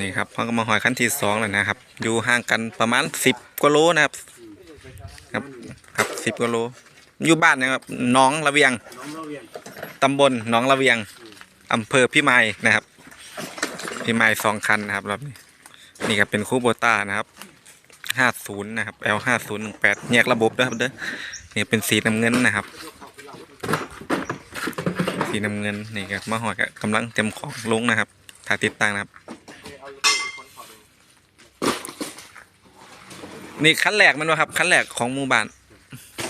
นี่ครับพ่อก็มาหอยขั้นที่สองแล้วนะครับ อยู่ห่างกันประมาณสิบกว่าโลนะครับ ครับครับสิบกว่าโล อยู่บ้านนะครับน้องระเวียงตำบลหนองระเวียงอำเภอพิมายนะครับพิมายสองคันนะครับรอบนี้นี่ก็เป็นคูโบต้านะครับห้าศูนย์นะครับ L ห้าศูนย์หนึ่งแปดแยกระบบด้วยครับเด้อนี่เป็นสีน้ำเงินนะครับ สีน้ำเงินนี่ครับมาหอยก็กำลังเต็มของลงนะครับถ่ายติดตั้งนะครับ นี่ขั้นแรกมันวะครับขั้นแรกของหมู่บ้าน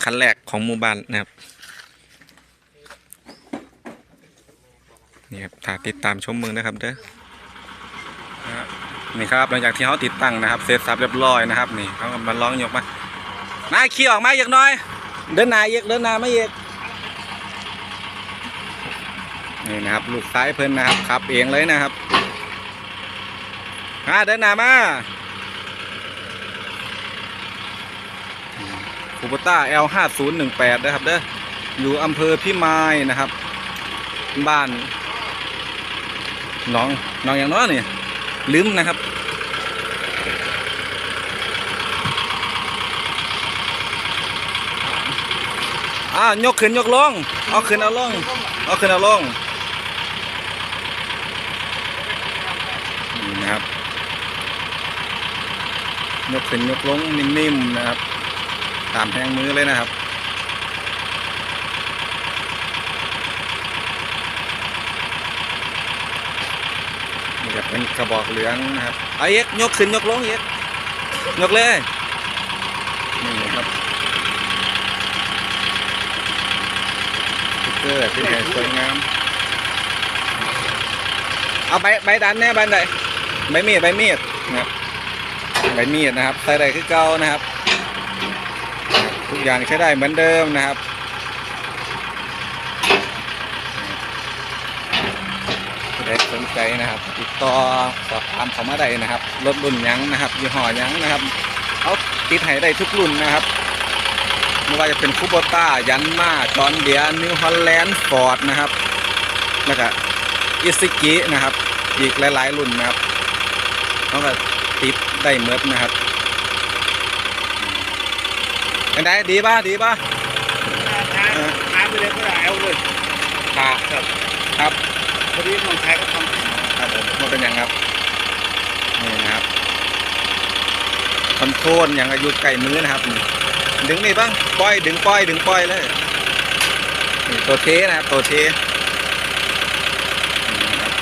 ขั้นแรกของหมู่บ้านนะครับนี่ครับถ้าติดตามชมมือนะครับเด้อนี่ครับหลังจากที่เขาติดตั้งนะครับเสร็จสับเรียบร้อยนะครับ นี่เขากำลังร้องยกมาหน้าขี้ออกมาอีกหน่อย เดินหน้าอีกเดินหน้าไม่เยอีกนี่นะครับลูกซ้ายเพิ่นนะครับขับเองเลยนะครับอ่าเดินหน้ามา คูปต้า L 5 0 1 8 นะครับเด้ออยู่อำเภอพิมายนะครับ บ้านน้องน้องอย่างน้อยนี่ลืมนะครับอ่ายกขึ้นยกลงเอาขึ้นเอาลงเอาขึ้นเอาลงนี่นะครับยกขึ้นยกลงนิ่มๆนะครับ ตามแหงมือเลยนะครับนี่ก็เป็นกระบอกเหลืองนะครับเอเอ็กยกขึ้นยกลงเอ็กยกเลยนี่ครับสติ๊กเกอร์ที่ไหนสวยงามเอาใบใบดันแน่ใบใดใบมีดใบมีดนะครับใบมีดนะครับใส่ได้คือเก่านะครับ ทุกอย่างใช้ได้เหมือนเดิมนะครับผู้สนใจนะครับ ติดต่อสอบถามเขามาได้นะครับรถรุ่นยังนะครับยี่ห้อยังนะครับเขาติดให้ได้ทุกรุ่นนะครับไม่ว่าจะเป็นคูโบต้ายันมาจอนเดียนิวฮอลแลนด์ฟอร์ดนะครับแล้วก็อิซิกินะครับ อีกหลาย ๆ รุ่นนะครับเขาก็ติดได้เมดนะครับ เป็นไงดีป่ะดีป่ะท้าท้าไปเลยก็ได้เอาเลยครับครับครับพอดีน้องชายก็ทำครับผมมันเป็นอย่างครับนี่นะครับคอนโทรลอย่างอายุไก่มือนะครับ ดึงนี่บ้างปล่อยดึงปล่อยดึงปล่อยเลยตัวเทนะครับตัวเทนี่นะครับ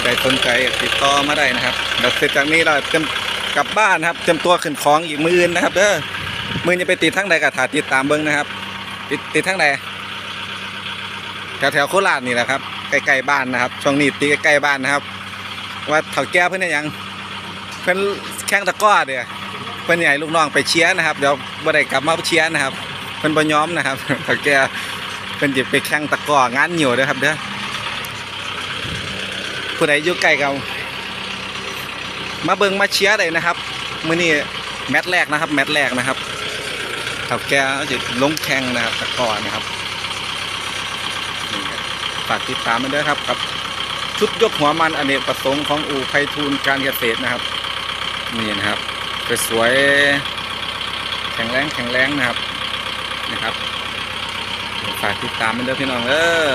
ใครสนใจติดต่อมาได้นะครับเดี๋ยวเสร็จจากนี้เราเตรียม กลับบ้านนะครับเตรียมตัวขึ้นของอีกมืออื่นนะครับ เด้อมือจะไปติดทั้งใดกับถาติดตามเบิ้งนะครับ ติดติดทั้งใดแถวแถวโคราชนี่แหละครับใกล้ๆบ้านนะครับช่วงนี้ตีใกล้ๆบ้านนะครับ ว่าเถาแก้เพื่อนยังเพื่อนแข่งตะก้อเดียเพื่อนใหญ่ลูกน้องไปเชียร์นะครับเดี๋ยวบ่ได้กลับมาเชียร์นะครับเพื่อนบ่ยอมนะครับเถาแก่เพื่อนจะไปแข่งตะก้องานเหนียวเด้อครับเด้อผู้ใดอยู่ใกล้กัน มาเบิงมาเชียร์ได้นะครับมื้อนี้แมตช์แรกนะครับ แมตช์แรกนะครับเถาแกจะลงแข่งนะครับตะกอนะครับนี่ครับฝากติดตามมันด้วยครับกับชุดยกหัวมันอเนกประสงค์ของอู่ไพฑูรย์การเกษตรนะครับนี่นะครับสวยแข็งแรงแข็งแรงนะครับนะครับฝากติดตามมันด้วยพี่น้องเออ